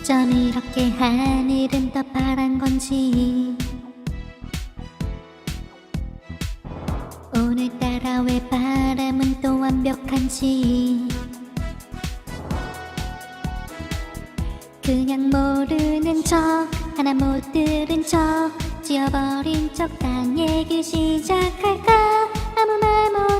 어쩜 이렇게 하늘은 더 파란 건지. 오늘따라 왜 바람은 또 완벽한지. 그냥 모르는 척 하나 못 들은 척 지워버린 척딴 얘기 그 시작할까? 아무 말 못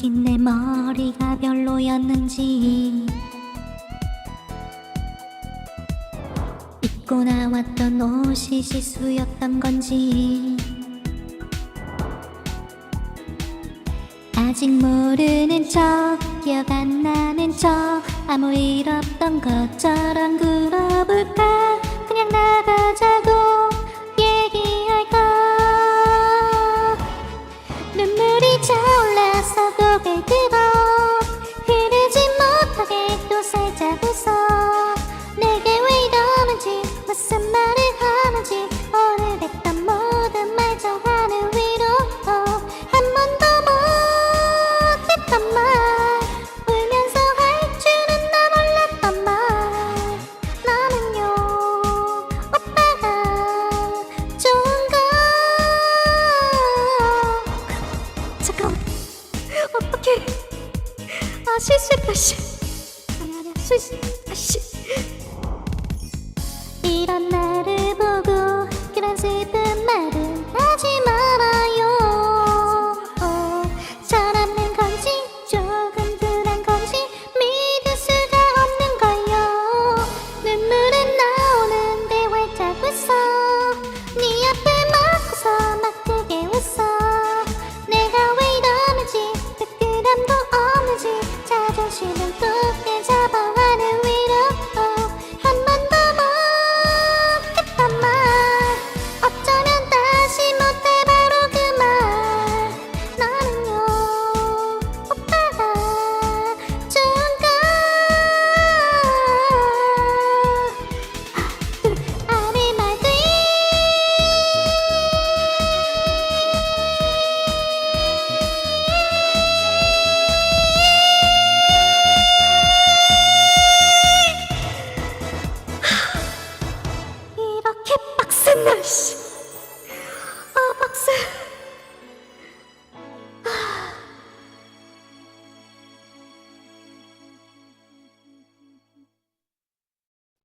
하긴 내 머리가 별로였는지. 입고 나왔던 옷이 실수였던 건지. 아직 모르는 척 기억 안 나는 척 아무 일 없던 것처럼 굴어볼까? 그냥 나가자 어떻게 아 실수 다시 아니 아니야 실수 다시 일어나 Goodness!